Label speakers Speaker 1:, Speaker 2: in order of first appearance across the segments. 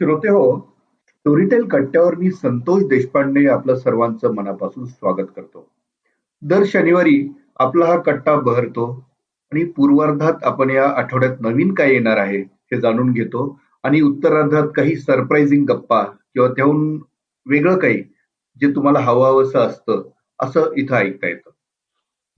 Speaker 1: श्रोते हो स्टोरीटेल कट्ट्यावर मी संतोष देशपांडे आपलं सर्वांचं मनापासून स्वागत करतो. दर शनिवारी आपला हा कट्टा बहरतो आणि पूर्वार्धात आपण या आठवड्यात नवीन काय येणार आहे हे जाणून घेतो आणि उत्तरार्धात काही सरप्राइझिंग गप्पा किंवा त्याहून वेगळं काही जे तुम्हाला हवंहवंसं असतं असं इथं ऐकता येतं.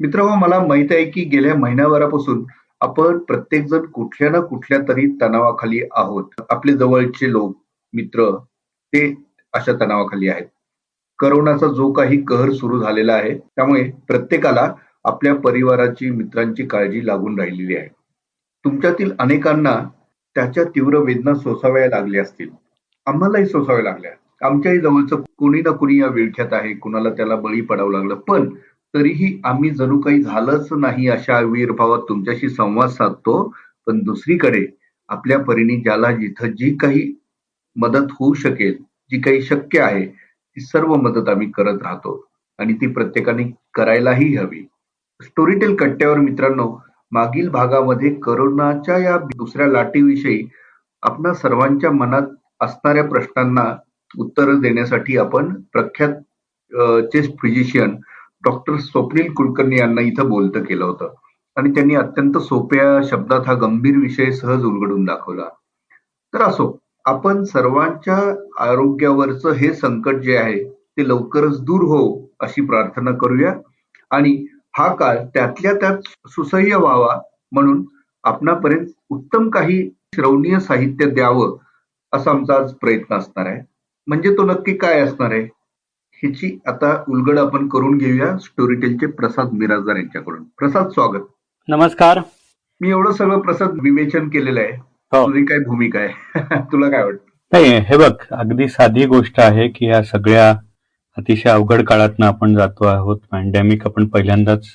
Speaker 1: मित्र मला माहीत आहे की गेल्या महिन्याभरापासून आपण प्रत्येकजण कुठल्या ना कुठल्या तरी तणावाखाली आहोत. आपले जवळचे लोक मित्र ते अशा तणावाखाली आहेत. करोनाचा जो काही कहर सुरू झालेला आहे त्यामुळे प्रत्येकाला आपल्या परिवाराची मित्रांची काळजी लागून राहिलेली आहे. तुमच्यातील अनेकांना त्याच्या तीव्र वेदना सोसाव्या लागल्या असतील. आम्हालाही सोसाव्या लागल्या. आमच्याही जवळचं कोणी ना कोणी या विळख्यात आहे कुणाला त्याला बळी पडावं लागलं. पण तरीही आम्ही जणू काही झालंच नाही अशा आविर्भावात तुमच्याशी संवाद साधतो. पण दुसरीकडे आपल्या परीने ज्याला जिथं जी काही मदत होऊ शकेल जी काही शक्य आहे ती सर्व मदत आम्ही करत राहतो. आणि ती प्रत्येकाने करायलाही हवी. स्टोरीटेल कट्ट्यावर मित्रांनो मागील भागामध्ये करोनाच्या या दुसऱ्या लाटेविषयी आपणा सर्वांच्या मनात असणाऱ्या प्रश्नांना उत्तर देण्यासाठी आपण प्रख्यात chest physician doctor Swapnil Kulkarni यांना इथं बोलतं केलं होतं. आणि त्यांनी अत्यंत सोप्या शब्दात हा गंभीर विषय सहज उलगडून दाखवला. तर असो आपण सर्वांच्या आरोग्यावरचं हे संकट जे आहे ते लवकरच दूर हो अशी प्रार्थना करूया. आणि हा काळ त्यातल्या त्यात सुसह्य व्हावा म्हणून आपणापर्यंत उत्तम काही श्रवणीय साहित्य द्यावं असा आमचा आज प्रयत्न असणार आहे. म्हणजे तो नक्की काय असणार आहे? ह्याची आता उलगड आपण करून घेऊया स्टोरीटेलचे प्रसाद मिराजदार यांच्याकडून. प्रसाद स्वागत.
Speaker 2: नमस्कार.
Speaker 1: मी एवढं सगळं प्रसाद विवेचन केलेलं आहे.
Speaker 2: हो.
Speaker 1: तुझी काय भूमिका आहे? तुला काय वाटतं?
Speaker 2: नाही हे बघ अगदी साधी गोष्ट आहे की या सगळ्या अतिशय अवघड काळातनं आपण जातो आहोत. पॅन्डेमिक आपण पहिल्यांदाच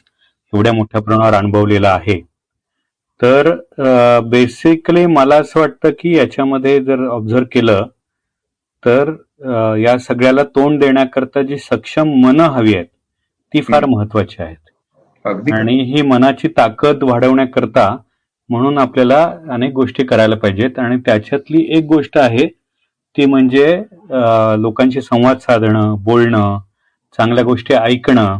Speaker 2: एवढ्या मोठ्या प्रमाणावर अनुभवलेला आहे. तर बेसिकली मला असं वाटतं की याच्यामध्ये जर ऑब्झर्व केलं तर या सगळ्याला तोंड देण्याकरता जी सक्षम मनं हवी आहेत ती फार. महत्वाची आहेत. आणि ही मनाची ताकद वाढवण्याकरता म्हणून आपल्याला अनेक गोष्टी करायला पाहिजेत आणि त्याच्यातली एक गोष्ट आहे ती म्हणजे लोकांशी संवाद साधणं बोलणं चांगल्या गोष्टी ऐकणं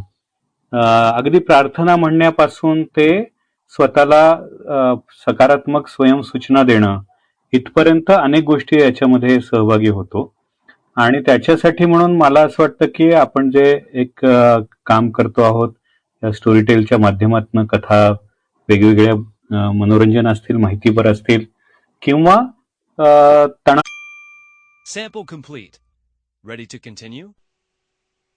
Speaker 2: अगदी प्रार्थना म्हणण्यापासून ते स्वतःला सकारात्मक स्वयंसूचना देणं इथपर्यंत अनेक गोष्टी याच्यामध्ये सहभागी होतो आणि त्याच्यासाठी म्हणून मला असं वाटतं की आपण जे एक काम करतो आहोत या स्टोरीटेलच्या माध्यमातून कथा वेगवेगळ्या मनोरंजन असतील माहितीपर असतील किंवा अ, तणाव